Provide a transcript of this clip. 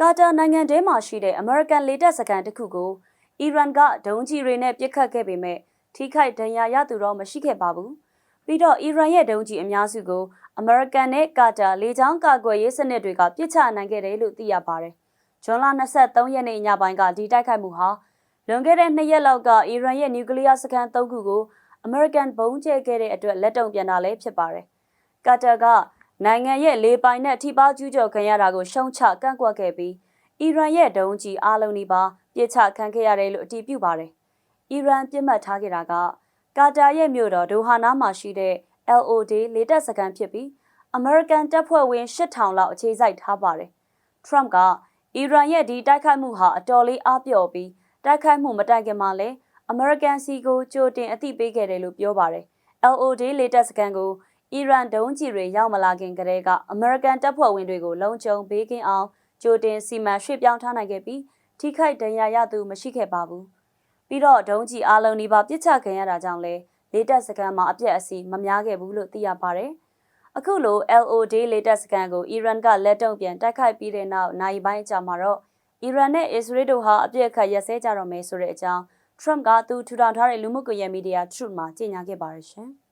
ကာတာနိုင်ငံထဲမှာရှိတဲ့အမေရိကန်လေတပ်စခန်းတစ်ခုကိုအီရန်ကဒုံးကျည်တွေနဲ့ပစ်ခတ်ခဲ့ပေမဲ့ထိခိုက်ဒဏ်ရာရသူတော့မရှိခဲ့ပါဘူး။ပြီးတော့အီရန်ရဲ့ဒုံးကျည်အများစုကိုအမေရိကန်နဲ့ကာတာလေကြောင်းကာကွယ်ရေးစနစ်တွေကပစ်ချနိုင်ခဲ့တယ်လို့သိရပါတယ်။ဇွန်လ23ရက်နေ့ညပိုင်းကဒီတိုက်ခိုက်မှုဟာလွန်ခဲ့တဲ့နှစ်ရက်လောက်ကအီရန်ရဲ့နျူကလ িয়ার စခန်း၃ခုကိုအမေရိကန်ဘုံးကျဲခဲ့တဲ့အတွက်လက်တုံပြန်တာလည်းဖြစ်ပါတယ်။ကာတာက နိုင်ငံရဲ့လေပိုင်နဲ့ထိပါကျူးကျော်ခံရတာကိုရှုံချကန့်ကွက်ခဲ့ပြီးအီရန်ရဲ့ဒုံးကျည်အလုံးနီးပါးပြစ်ချခံခဲ့ရတယ်လို့အတည်ပြုပါတယ်။အီရန်ပြစ်မှတ်ထားခဲ့တာကကာတာရဲ့မြို့တော်ဒိုဟာနာမှာရှိတဲ့ LOD လေတပ်စခန်းဖြစ်ပြီးအမေရိကန်တပ်ဖွဲ့ဝင်8000လောက်အခြေစိုက်ထားပါတယ်။ Trump ကအီရန်ရဲ့ဒီတိုက်ခိုက်မှုဟာအတော်လေးအားပြော့ပြီးတိုက်ခိုက်မှုမတိုင်ခင်မှာလဲအမေရိကန်စီကိုကြိုတင်အသိပေးခဲ့တယ်လို့ပြောပါတယ်။ LOD လေတပ်စခန်းကို အီရန်ဒုံးကျည်တွေရောက်မလာခင်ကတည်းကအမေရိကန်တပ်ဖွဲ့ဝင်တွေကိုလုံခြုံပေးကင်းအောင်ကြိုတင်စီမံရွှေ့ပြောင်းထားနိုင်ခဲ့ပြီးထိခိုက်ဒဏ်ရာရသူမရှိခဲ့ပါဘူး။ပြီးတော့ဒုံးကျည်အလုံးဒီပါပြစ်ချခံရတာကြောင့်လဲလေတပ်စခန်းမှာအပြက်အစီမများခဲ့ဘူးလို့သိရပါတယ်။အခုလို LOD လေတပ်စခန်းကိုအီရန်ကလက်တုံ့ပြန်တိုက်ခိုက်ပြီးတဲ့နောက်နိုင်ပိုင်းကြာမှာတော့အီရန်နဲ့အစ္စရေးတို့ဟာအပြစ်အခတ်ရက်စဲကြတော့မယ်ဆိုတဲ့အကြောင်း Trump ကသူထူထောင်ထားတဲ့လူမှုကွန်ရက်မီဒီယာ Truth မှာကြေညာခဲ့ပါတယ်ရှင်။